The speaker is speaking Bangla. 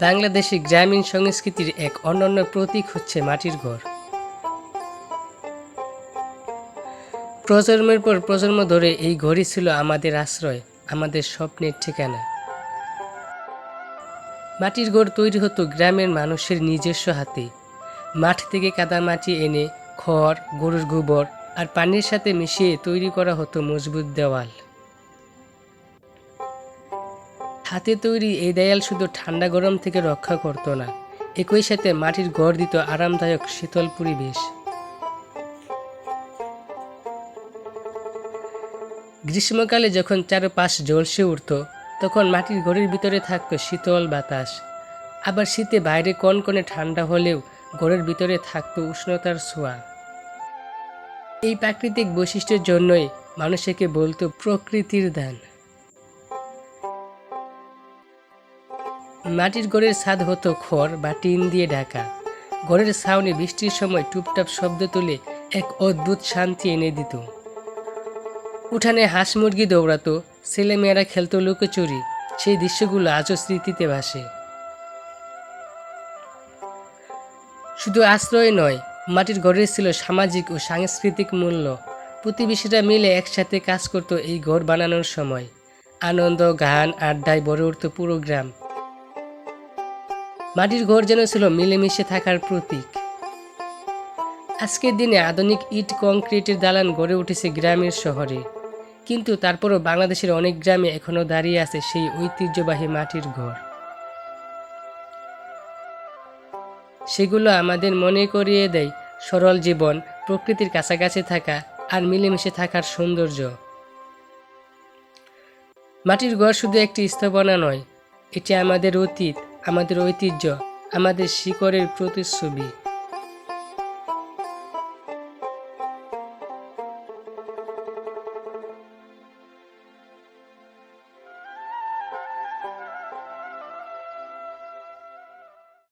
বাংলাদেশি গ্রামীণ সংস্কৃতির এক অনন্য প্রতীক হচ্ছে মাটির ঘর। প্রজন্মের পর প্রজন্ম ধরে এই ঘরই ছিল আমাদের আশ্রয়, আমাদের স্বপ্নের ঠিকানা। মাটির ঘর তৈরি হতো গ্রামের মানুষের নিজস্ব হাতে। মাঠ থেকে কাদামাটি এনে খড়, গরুর গোবর আর পানির সাথে মিশিয়ে তৈরি করা হতো মজবুত দেওয়াল। হাতে তৈরি এই দেয়াল শুধু ঠান্ডা গরম থেকে রক্ষা করতো না, একই সাথে মাটির গড় দিত আরামদায়ক শীতল পরিবেশ। গ্রীষ্মকালে যখন চারপাশ ঝলসে উঠত, তখন মাটির ঘরের ভিতরে থাকতো শীতল বাতাস। আবার শীতে বাইরে কনকনে ঠান্ডা হলেও ঘরের ভিতরে থাকত উষ্ণতার ছোঁয়া। এই প্রাকৃতিক বৈশিষ্ট্যের জন্যই মানুষ একে বলতো প্রকৃতির দান। মাটির ঘরের ছাদ হতো খড় বা টিন দিয়ে ঢাকা। ঘরের ছাউনি বৃষ্টির সময় টুপটাপ শব্দ তুলে এক অদ্ভুত শান্তি এনে দিত। উঠানে হাঁস মুরগি দৌড়াতো, ছেলেমেয়েরা খেলতো লুকোচুরি, সেই দৃশ্যগুলো আজও স্মৃতিতে ভাসে। শুধু আশ্রয় নয়, মাটির ঘরের ছিল সামাজিক ও সাংস্কৃতিক মূল্য। প্রতিবেশীরা মিলে একসাথে কাজ করত এই ঘর বানানোর সময়। আনন্দ, গান, আড্ডায় বড় উঠত পুরো গ্রাম। মাটির ঘর যেন ছিল মিলেমিশে থাকার প্রতীক। আজকের দিনে আধুনিক ইট কংক্রিটের দালান গড়ে উঠেছে গ্রামের শহরে। কিন্তু তারপরও বাংলাদেশের অনেক গ্রামে এখনও দাঁড়িয়ে আছে সেই ঐতিহ্যবাহী মাটির ঘর। সেগুলো আমাদের মনে করিয়ে দেয় সরল জীবন, প্রকৃতির কাছাকাছি থাকা আর মিলেমিশে থাকার সৌন্দর্য। মাটির ঘর শুধু একটি স্থাপনা নয়, এটি আমাদের অতীত আমাদের ঐতিহ্য আমাদের শিকড়ের প্রতিচ্ছবি।